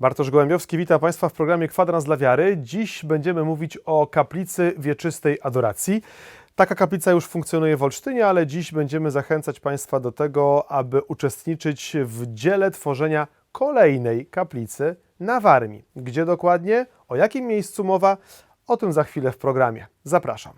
Bartosz Gołębiowski, witam Państwa w programie Kwadrans dla Wiary. Dziś będziemy mówić o kaplicy wieczystej adoracji. Taka kaplica już funkcjonuje w Olsztynie, ale dziś będziemy zachęcać Państwa do tego, aby uczestniczyć w dziele tworzenia kolejnej kaplicy na Warmii. Gdzie dokładnie, o jakim miejscu mowa, o tym za chwilę w programie. Zapraszam.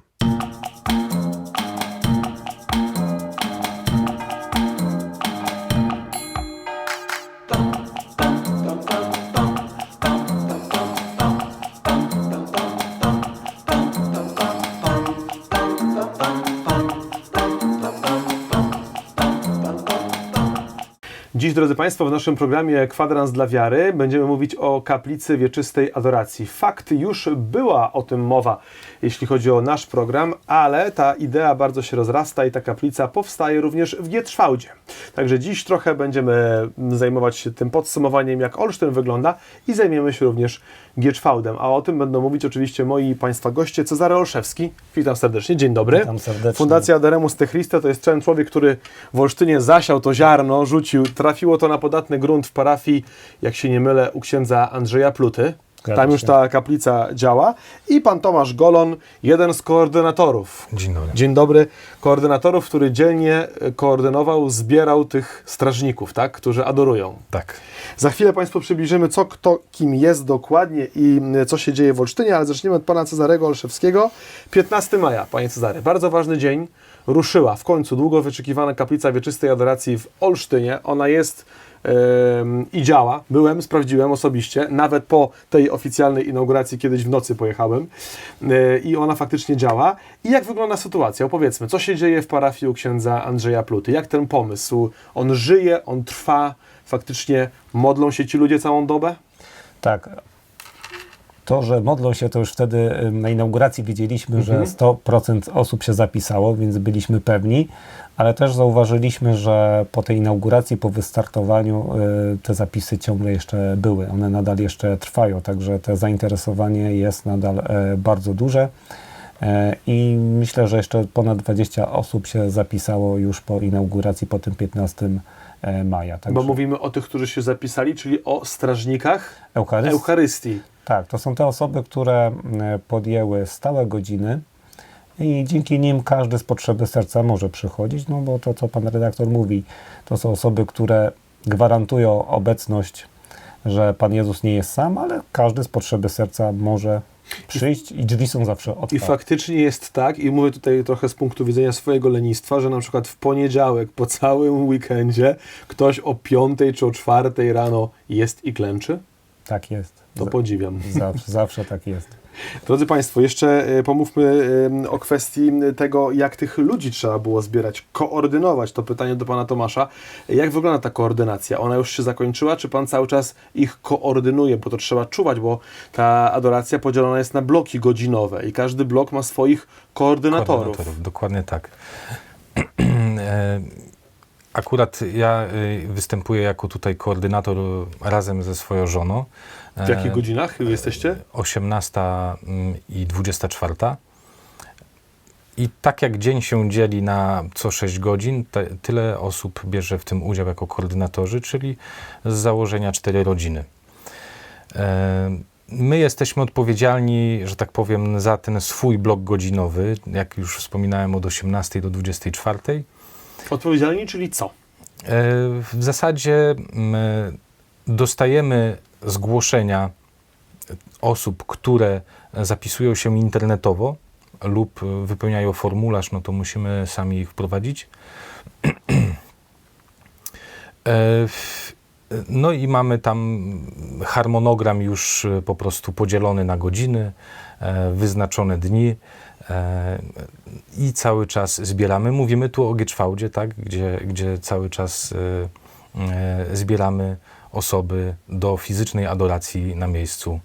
Dziś, drodzy Państwo, w naszym programie Kwadrans dla Wiary będziemy mówić o kaplicy wieczystej adoracji. Fakt, już była o tym mowa, jeśli chodzi o nasz program, ale ta idea bardzo się rozrasta i ta kaplica powstaje również w Gietrzwałdzie. Także dziś trochę będziemy zajmować się tym podsumowaniem, jak Olsztyn wygląda i zajmiemy się również Gietrzwałdem. A o tym będą mówić oczywiście moi Państwa goście. Cezary Olszewski, witam serdecznie, dzień dobry. Witam serdecznie. Fundacja Adoremus Te Christe to jest ten człowiek, który w Olsztynie zasiał to ziarno, rzucił, trafiło to na podatny grunt w parafii, jak się nie mylę, u księdza Andrzeja Pluty. Zgadza Tam już się. ta kaplica działa. I pan Tomasz Golon, jeden z koordynatorów. Dzień dobry. Dzień dobry. Koordynatorów, który dzielnie e, koordynował, zbierał tych strażników, tak, którzy adorują. Tak. Za chwilę Państwu przybliżymy, co kto kim jest dokładnie i y, co się dzieje w Olsztynie, ale zaczniemy od pana Cezarego Olszewskiego. 15 maja, panie Cezary, bardzo ważny dzień. Ruszyła w końcu długo wyczekiwana kaplica wieczystej adoracji w Olsztynie. Ona jest i działa. Byłem, sprawdziłem osobiście, nawet po tej oficjalnej inauguracji, kiedyś w nocy pojechałem e, i ona faktycznie działa. I jak wygląda sytuacja? Opowiedzmy, co się dzieje w parafii u księdza Andrzeja Pluty? Jak ten pomysł? On żyje, on trwa, faktycznie modlą się ci ludzie całą dobę? Tak. To, że modlą się, to już wtedy na inauguracji wiedzieliśmy, Mhm. że 100% osób się zapisało, więc byliśmy pewni, ale też zauważyliśmy, że po tej inauguracji, po wystartowaniu y, te zapisy ciągle jeszcze były. One nadal jeszcze trwają, także to zainteresowanie jest nadal e, bardzo duże. E, I myślę, że jeszcze ponad 20 osób się zapisało już po inauguracji, po tym 15 e, maja. Także Bo mówimy o tych, którzy się zapisali, czyli o strażnikach Eucharyst- Eucharystii. Tak, to są te osoby, które podjęły stałe godziny i dzięki nim każdy z potrzeby serca może przychodzić, no bo to, co pan redaktor mówi, to są osoby, które gwarantują obecność, że Pan Jezus nie jest sam, ale każdy z potrzeby serca może przyjść i drzwi są zawsze I otwarte. faktycznie jest tak, i mówię tutaj trochę z punktu widzenia swojego lenistwa, że na przykład w poniedziałek, po całym weekendzie, ktoś o 5 czy o 4 rano jest i klęczy? Tak jest. To podziwiam. Zawsze, zawsze tak jest. Drodzy Państwo, jeszcze e, pomówmy e, o kwestii tego, jak tych ludzi trzeba było zbierać, koordynować. To pytanie do Pana Tomasza. Jak wygląda ta koordynacja? Ona już się zakończyła, czy Pan cały czas ich koordynuje? Bo to trzeba czuwać, bo ta adoracja podzielona jest na bloki godzinowe i każdy blok ma swoich koordynatorów. Dokładnie tak. E, Akurat ja y, występuję jako tutaj koordynator razem ze swoją żoną. W jakich godzinach jesteście? 18 mm, i 24. I tak jak dzień się dzieli na co 6 godzin, te, tyle osób bierze w tym udział jako koordynatorzy, czyli z założenia 4 rodziny. E, My jesteśmy odpowiedzialni, że tak powiem, za ten swój blok godzinowy, jak już wspominałem, od 18 do 24. Odpowiedzialni, czyli co? E, W zasadzie mm, dostajemy zgłoszenia osób, które zapisują się internetowo lub wypełniają formularz, no to musimy sami ich wprowadzić. No i mamy tam harmonogram już e, po prostu podzielony na godziny, e, wyznaczone dni e, i cały czas zbieramy. Mówimy tu o Gieczwałdzie, tak, gdzie, gdzie cały czas zbieramy osoby do fizycznej adoracji na miejscu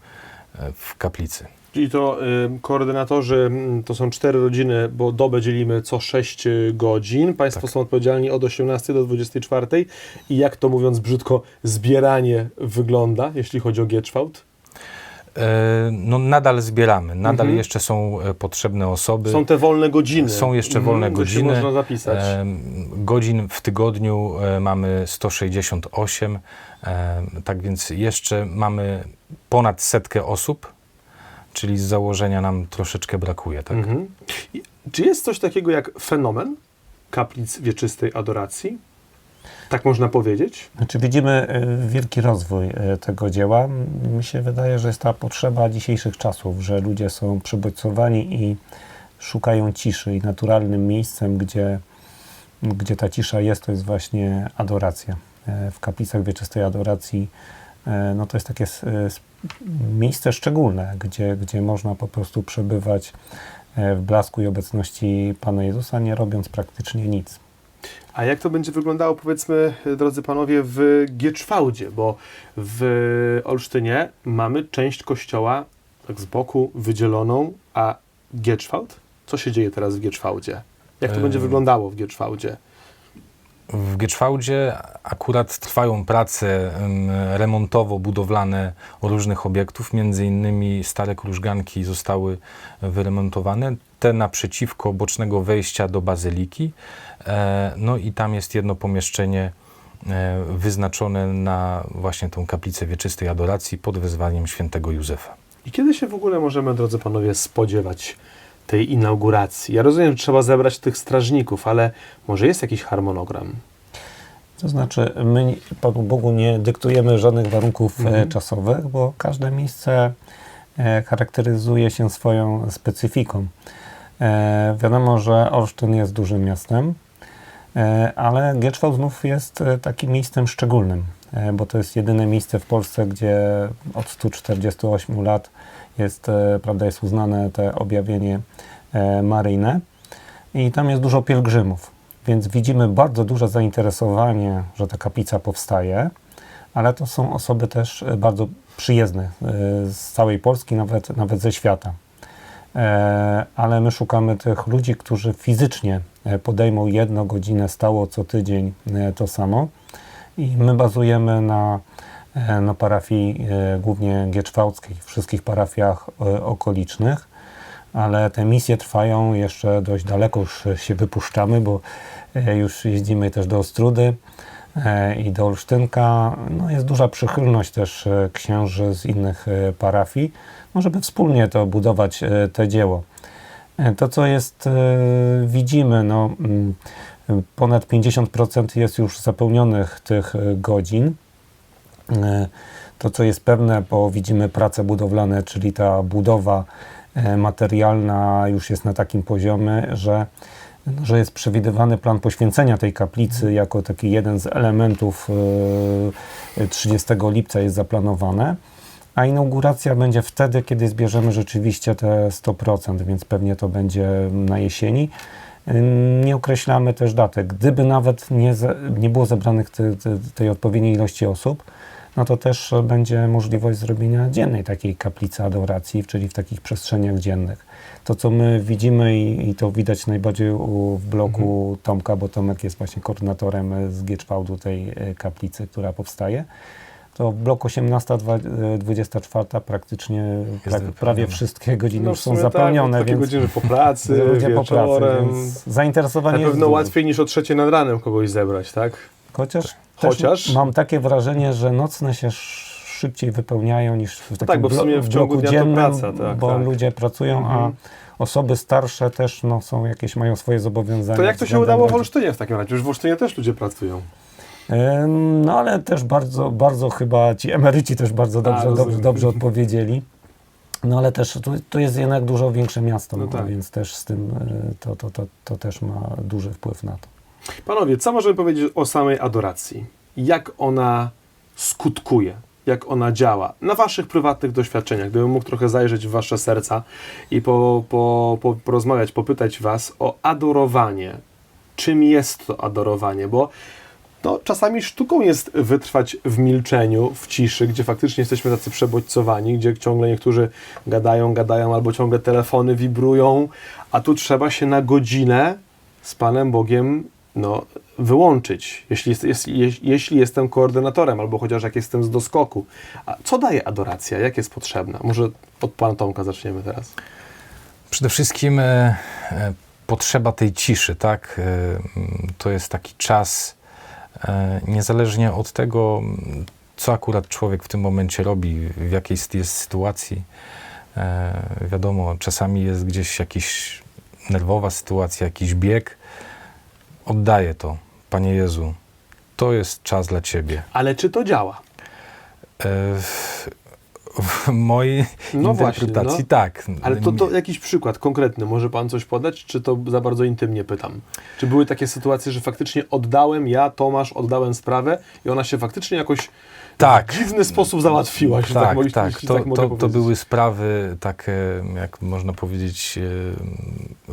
w kaplicy. Czyli to y, koordynatorzy mm, to są cztery rodziny, bo dobę dzielimy co 6 godzin. Państwo Tak. są odpowiedzialni od 18 do 24. I jak to mówiąc brzydko, zbieranie wygląda, jeśli chodzi o Gietrzwałd? E, No nadal zbieramy, nadal Mhm. jeszcze są e, potrzebne osoby. Są te wolne godziny. Są jeszcze wolne się godziny. można zapisać. Godzin w tygodniu e, mamy 168, em, tak więc jeszcze mamy ponad setkę osób, czyli z założenia nam troszeczkę brakuje. Tak? Mhm. Czy jest coś takiego jak fenomen kaplic wieczystej adoracji? Tak można powiedzieć? Znaczy widzimy y, wielki rozwój y, tego dzieła. Mi się wydaje, że jest ta potrzeba dzisiejszych czasów, że ludzie są przybodźcowani i szukają ciszy i naturalnym miejscem, gdzie, gdzie ta cisza jest, to jest właśnie adoracja. E, W kaplicach wieczystej adoracji e, no to jest takie s- miejsce szczególne, gdzie, gdzie można po prostu przebywać e, w blasku i obecności Pana Jezusa, nie robiąc praktycznie nic. A jak to będzie wyglądało, powiedzmy, drodzy panowie, w Gieczwałdzie? Bo w Olsztynie mamy część kościoła tak z boku wydzieloną, a Gieczwałd? Co się dzieje teraz w Gieczwałdzie? Jak to będzie wyglądało w Gieczwałdzie? W Gieczwałdzie akurat trwają prace em, remontowo-budowlane różnych obiektów, między innymi stare krużganki zostały wyremontowane, te naprzeciwko bocznego wejścia do bazyliki. E, No i tam jest jedno pomieszczenie e, wyznaczone na właśnie tą kaplicę wieczystej adoracji pod wezwaniem świętego Józefa. I kiedy się w ogóle możemy, drodzy panowie, spodziewać tej inauguracji? Ja rozumiem, że trzeba zebrać tych strażników, ale może jest jakiś harmonogram? To znaczy, my Panu Bogu nie dyktujemy żadnych warunków e, Mhm. czasowych, bo każde miejsce e, charakteryzuje się swoją specyfiką. E, wiadomo, że Olsztyn jest dużym miastem, ale Gieczwałd znów jest takim miejscem szczególnym, bo to jest jedyne miejsce w Polsce, gdzie od 148 lat jest, e, prawda, jest uznane te objawienie e, maryjne i tam jest dużo pielgrzymów. Więc widzimy bardzo duże zainteresowanie, że ta kaplica powstaje, ale to są osoby też e, bardzo przyjezdne z całej Polski, nawet, nawet ze świata. Ale my szukamy tych ludzi, którzy fizycznie podejmą jedną godzinę stało co tydzień to samo. I my bazujemy na, na parafii e, głównie gieczwałckiej, wszystkich parafiach e, okolicznych ale te misje trwają jeszcze dość daleko, już się wypuszczamy, bo już jeździmy też do Ostrudy i do Olsztynka. No, jest duża przychylność też księży z innych parafii, no, żeby wspólnie to budować te dzieło. To, co jest, widzimy, no, mm, ponad 50% jest już zapełnionych tych godzin. E, To, co jest pewne, bo widzimy prace budowlane, czyli ta budowa e, materialna już jest na takim poziomie, że, no, że jest przewidywany plan poświęcenia tej kaplicy jako taki jeden z elementów e, 30 lipca jest zaplanowane. A inauguracja będzie wtedy, kiedy zbierzemy rzeczywiście te 100%, więc pewnie to będzie na jesieni. Nie określamy też daty. Gdyby nawet nie, nie było zebranych te, te, tej odpowiedniej ilości osób, no to też będzie możliwość zrobienia dziennej takiej kaplicy adoracji, czyli w takich przestrzeniach dziennych. To, co my widzimy i, i to widać najbardziej u, w bloku Tomka, bo Tomek jest właśnie koordynatorem z Gieczwałdu tej e, kaplicy, która powstaje, to w bloku 18-24 praktycznie prak, wypełnione. prawie wszystkie godziny No, już są sumie zapełnione, tak, takie więc godziny po pracy, ludzie po pracy, więc Na zainteresowanie jest pewno łatwiej niż o trzeciej nad ranem kogoś zebrać, tak? Chociaż, Chociaż? Też mam takie wrażenie, że nocne się sz- szybciej wypełniają niż w takim tak, bo w sumie w ciągu dnia dziennym, praca, tak, bo tak. ludzie pracują, Mhm. a osoby starsze też no, są jakieś, mają swoje zobowiązania. To jak to się udało w. Olsztynie w takim razie? Już w Olsztynie też ludzie pracują. No ale też bardzo, bardzo chyba ci emeryci też bardzo dobrze, rozumiem. dobrze, dobrze odpowiedzieli. No ale też tu, tu jest jednak dużo większe miasto, No no, tak. więc też z tym y, to, to, to, to też ma duży wpływ na to. Panowie, co możemy powiedzieć o samej adoracji? Jak ona skutkuje? Jak ona działa? Na waszych prywatnych doświadczeniach, gdybym mógł trochę zajrzeć w wasze serca i po, po, po, porozmawiać, popytać was o adorowanie. Czym jest to adorowanie? Bo no, czasami sztuką jest wytrwać w milczeniu, w ciszy, gdzie faktycznie jesteśmy tacy przebodźcowani, gdzie ciągle niektórzy gadają, gadają, albo ciągle telefony wibrują, a tu trzeba się na godzinę z Panem Bogiem no, wyłączyć, jeśli, jest, jest, jeś- jeśli jestem koordynatorem, albo chociaż jak jestem z doskoku. A co daje adoracja? Jak jest potrzebna? Może od pana Tomka zaczniemy teraz. Przede wszystkim e, e, potrzeba tej ciszy, tak? E, to jest taki czas, e, niezależnie od tego, co akurat człowiek w tym momencie robi, w jakiej jest- jest sytuacji. E, wiadomo, czasami jest gdzieś jakaś nerwowa sytuacja, jakiś bieg. Oddaję to, Panie Jezu. To jest czas dla Ciebie. Ale czy to działa? E, w, mojej No właśnie, interpretacji no. tak. Ale to, to jakiś przykład konkretny, może pan coś podać, czy to za bardzo intymnie pytam? Czy były takie sytuacje, że faktycznie oddałem, ja, Tomasz, oddałem sprawę i ona się faktycznie jakoś Tak. w dziwny sposób załatwiła, że tak, Tak, tak. jeśli To, tak to, to były sprawy takie, jak można powiedzieć, e,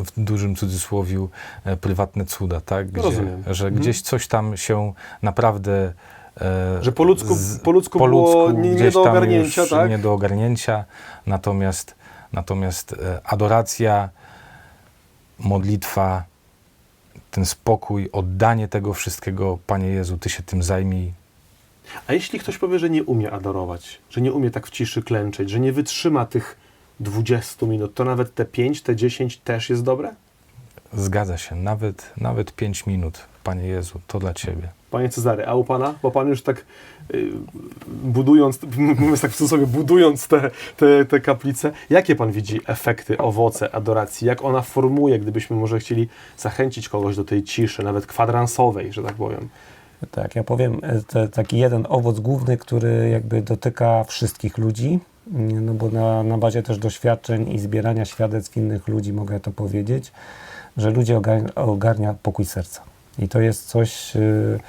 w dużym cudzysłowiu, e, prywatne cuda, tak? Gdzie, Rozumiem. Że Mhm. gdzieś coś tam się naprawdę... e, Że po ludzku- z- po ludzku było nie- nie do ogarnięcia, tak? Nie do ogarnięcia. Natomiast, natomiast e, adoracja, modlitwa, ten spokój, oddanie tego wszystkiego, Panie Jezu, Ty się tym zajmij, A jeśli ktoś powie, że nie umie adorować, że nie umie tak w ciszy klęczeć, że nie wytrzyma tych 20 minut, to nawet te 5, te 10 też jest dobre? Zgadza się, nawet, nawet 5 minut, Panie Jezu, to dla Ciebie. Panie Cezary, a u Pana? Bo Pan już tak y, budując, mówiąc tak w cudzysłowie, budując te, te, te kaplice, jakie Pan widzi efekty, owoce adoracji? Jak ona formuje, gdybyśmy może chcieli zachęcić kogoś do tej ciszy, nawet kwadransowej, że tak powiem? Tak, ja powiem, e, taki jeden owoc główny, który jakby dotyka wszystkich ludzi, nie, no bo na, na bazie też doświadczeń i zbierania świadectw innych ludzi mogę to powiedzieć, że ludzi ogarnia, ogarnia pokój serca. I to jest coś, y,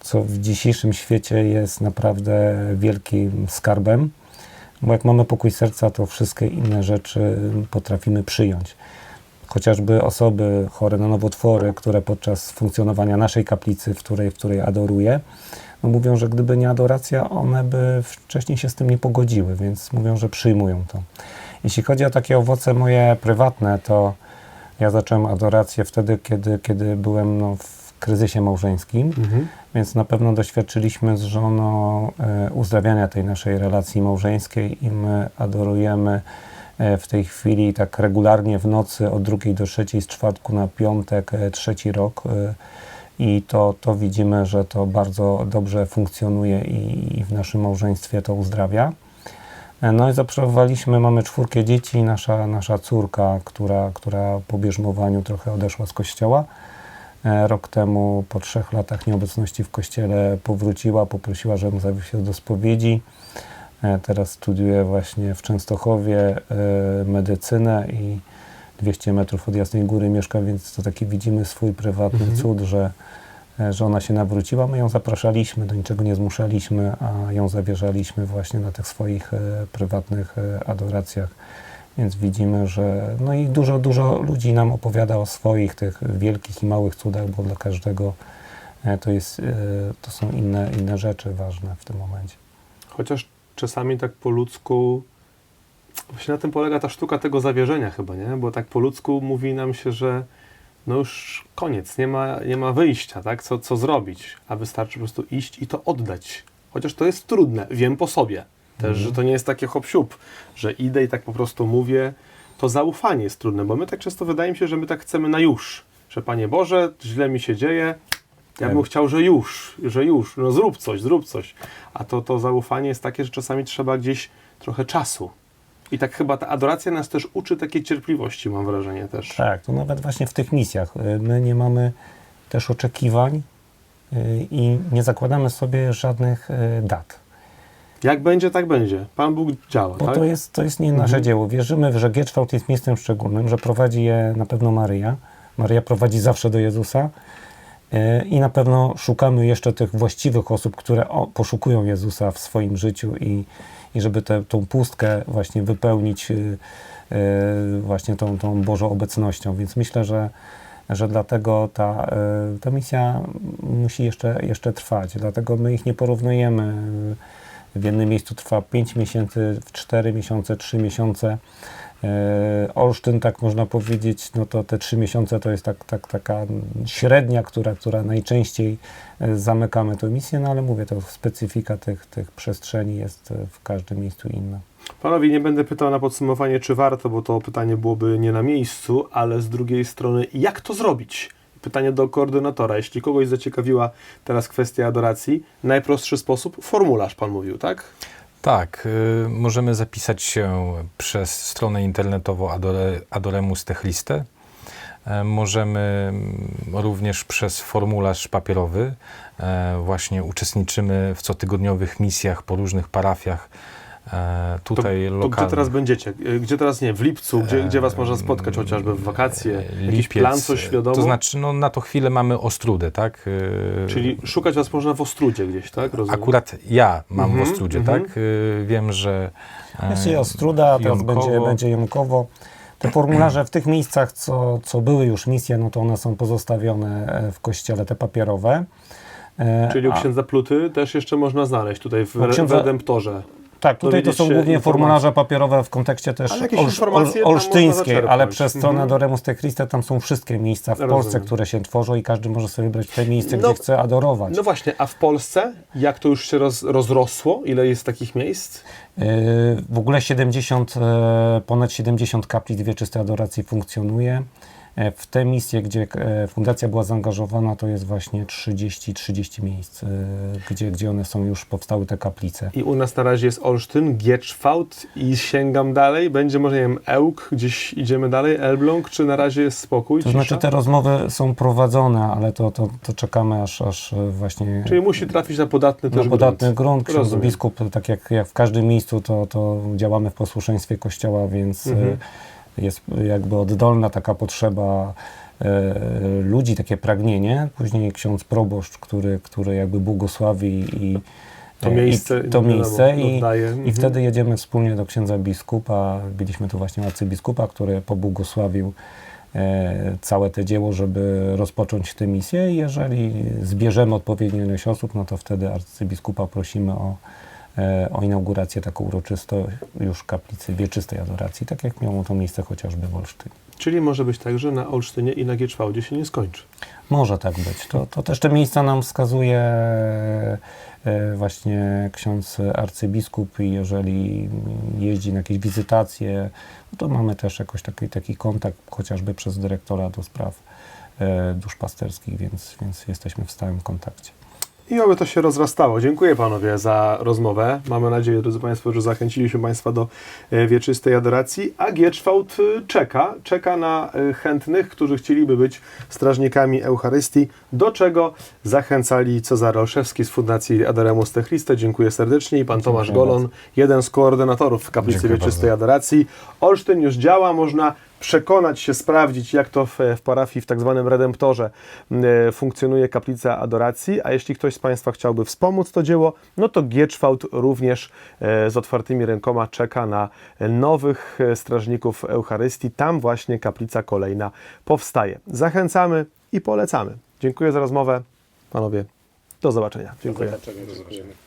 co w dzisiejszym świecie jest naprawdę wielkim skarbem, bo jak mamy pokój serca, to wszystkie inne rzeczy potrafimy przyjąć chociażby osoby chore na nowotwory, które podczas funkcjonowania naszej kaplicy, w której, w której adoruję, no mówią, że gdyby nie adoracja, one by wcześniej się z tym nie pogodziły, więc mówią, że przyjmują to. Jeśli chodzi o takie owoce moje prywatne, to ja zacząłem adorację wtedy, kiedy, kiedy byłem no, w kryzysie małżeńskim, więc na pewno doświadczyliśmy z żoną e, uzdrawiania tej naszej relacji małżeńskiej i my adorujemy e, w tej chwili tak regularnie w nocy od drugiej do trzeciej, z czwartku na piątek, e, trzeci rok. I to, to widzimy, że to bardzo dobrze funkcjonuje i, i w naszym małżeństwie to uzdrawia. No i zaobserwowaliśmy, mamy czwórkę dzieci, nasza, nasza córka, która, która po bierzmowaniu trochę odeszła z kościoła. E, Rok temu, po trzech latach nieobecności w kościele, powróciła, poprosiła, żebym zawiózł się do spowiedzi. E, Teraz studiuje właśnie w Częstochowie e, medycynę i 200 metrów od Jasnej Góry mieszka, więc to taki widzimy swój prywatny Mhm. cud, że, że ona się nawróciła. My ją zapraszaliśmy, do niczego nie zmuszaliśmy, a ją zawierzaliśmy właśnie na tych swoich prywatnych adoracjach. Więc widzimy, że no i dużo, dużo ludzi nam opowiada o swoich tych wielkich i małych cudach, bo dla każdego e, to, jest, e, to są inne, inne rzeczy ważne w tym momencie. Chociaż czasami tak po ludzku, właśnie na tym polega ta sztuka tego zawierzenia chyba, nie? Bo tak po ludzku mówi nam się, że no już koniec, nie ma, nie ma wyjścia, tak? Co, co zrobić? A wystarczy po prostu iść i to oddać. Chociaż to jest trudne, wiem po sobie też, że to nie jest takie hop że idę i tak po prostu mówię. To zaufanie jest trudne, bo my tak często wydaje mi się, że my tak chcemy na już. Że Panie Boże, źle mi się dzieje, ja bym chciał, że już, że już, no zrób coś, zrób coś. A to, to zaufanie jest takie, że czasami trzeba gdzieś trochę czasu. I tak chyba ta adoracja nas też uczy takiej cierpliwości, mam wrażenie też. Tak, to nawet właśnie w tych misjach. y, My nie mamy też oczekiwań y, i nie zakładamy sobie żadnych y, dat. Jak będzie, tak będzie. Pan Bóg działa, Bo tak? to jest, to jest nie nasze Mhm. dzieło. Wierzymy, że Gieczwałt jest miejscem szczególnym, że prowadzi je na pewno Maryja. Maryja prowadzi zawsze do Jezusa. y, I na pewno szukamy jeszcze tych właściwych osób, które o, poszukują Jezusa w swoim życiu i, i żeby tę tą pustkę właśnie wypełnić y, y, właśnie tą, tą Bożą obecnością. Więc myślę, że, że dlatego ta, ta misja musi jeszcze, jeszcze trwać. Dlatego my ich nie porównujemy. W jednym miejscu trwa 5 miesięcy, w 4 miesiące, 3 miesiące. E, Olsztyn, tak można powiedzieć, no to te trzy miesiące to jest tak, tak, taka średnia, która, która najczęściej e, zamykamy tę misję, no ale mówię, to specyfika tych, tych przestrzeni jest e, w każdym miejscu inna. Panowie, nie będę pytał na podsumowanie, czy warto, bo to pytanie byłoby nie na miejscu, ale z drugiej strony, jak to zrobić? Pytanie do koordynatora. Jeśli kogoś zaciekawiła teraz kwestia adoracji, najprostszy sposób, formularz pan mówił, tak? Tak, y, możemy zapisać się przez stronę internetową Adore, Adoremus Techliste. E, Możemy mm, również przez formularz papierowy. E, Właśnie uczestniczymy w cotygodniowych misjach po różnych parafiach. E, To, Tutaj to lokalnych. gdzie teraz będziecie? E, Gdzie teraz, nie, w lipcu? Gdzie, gdzie was można spotkać, chociażby w wakacje? E, Jakiś lipiec, plan, coś świadomo? To znaczy, no, na to chwilę mamy Ostrudę, tak? E, Czyli szukać was można w Ostrudzie gdzieś, tak? Rozumiem. Akurat ja mam Mhm, w Ostrudzie, mhm. tak? E, Wiem, że. e, Jest i Ostruda, teraz będzie, będzie Jąkowo. Te formularze w tych miejscach, co, co były już misje, no to one są pozostawione w kościele, te papierowe. Czyli u księdza Pluty też jeszcze można znaleźć tutaj w, księdza- w Redemptorze. Tak, tutaj to są głównie formularze papierowe w kontekście też Ale olsz- ol- olsztyńskiej, ale przez stronę Mhm. Te Christe tam są wszystkie miejsca w Rozumiem. Polsce, które się tworzą i każdy może sobie wybrać te miejsce, No, gdzie chce adorować. No właśnie, a w Polsce jak to już się roz, rozrosło? Ile jest takich miejsc? Yy, W ogóle 70, e, ponad 70 kaplic wieczystej adoracji funkcjonuje. E, W te misje, gdzie e, fundacja była zaangażowana, to jest właśnie 30-30 miejsc, e, gdzie, gdzie one są już, powstały te kaplice. I u nas na razie jest Olsztyn, Gieczwałt i sięgam dalej. Będzie może, nie wiem, Ełk, gdzieś idziemy dalej, Elbląg, czy na razie jest spokój, To cisza? znaczy te rozmowy są prowadzone, ale to, to, to czekamy aż, aż właśnie Czyli musi trafić na podatny na też podatny grunt. grunt. Ksiądz biskup, tak jak, jak w każdym miejscu, to, to działamy w posłuszeństwie Kościoła, więc Mhm. Jest jakby oddolna taka potrzeba e, ludzi, takie pragnienie. Później ksiądz proboszcz, który, który jakby błogosławi i To miejsce, i, to miejsce i, i Mhm. wtedy jedziemy wspólnie do księdza biskupa. Byliśmy tu właśnie arcybiskupa, który pobłogosławił e, całe to dzieło, żeby rozpocząć tę misję i jeżeli zbierzemy odpowiednią ilość osób, no to wtedy arcybiskupa prosimy o, o inaugurację taką uroczystą już kaplicy wieczystej adoracji, tak jak miało to miejsce chociażby w Olsztynie. Czyli może być tak, że na Olsztynie i na Gieczwałdzie się nie skończy. Może tak być. To, to też te miejsca nam wskazuje e, właśnie ksiądz arcybiskup i jeżeli jeździ na jakieś wizytacje, no to mamy też jakoś taki, taki kontakt chociażby przez dyrektora do spraw e, duszpasterskich, więc, więc jesteśmy w stałym kontakcie. I oby to się rozrastało. Dziękuję panowie za rozmowę. Mamy nadzieję, drodzy państwo, że zachęciliśmy państwa do e, wieczystej adoracji. A Gieczwałt e, czeka, czeka na e, chętnych, którzy chcieliby być strażnikami Eucharystii, do czego zachęcali Cezary Olszewski z Fundacji Adoremus Te Christe. Dziękuję serdecznie i pan Tomasz Golon, jeden z koordynatorów w Kaplicy Dziękuję Wieczystej bardzo. Adoracji. Olsztyn już działa, można przekonać się, sprawdzić, jak to w, w parafii, w tak zwanym Redemptorze e, funkcjonuje kaplica adoracji, a jeśli ktoś z Państwa chciałby wspomóc to dzieło, no to Gieczwałt również e, z otwartymi rękoma czeka na nowych e, strażników Eucharystii. Tam właśnie kaplica kolejna powstaje. Zachęcamy i polecamy. Dziękuję za rozmowę. Panowie, do zobaczenia. Dziękuję. Do zobaczenia.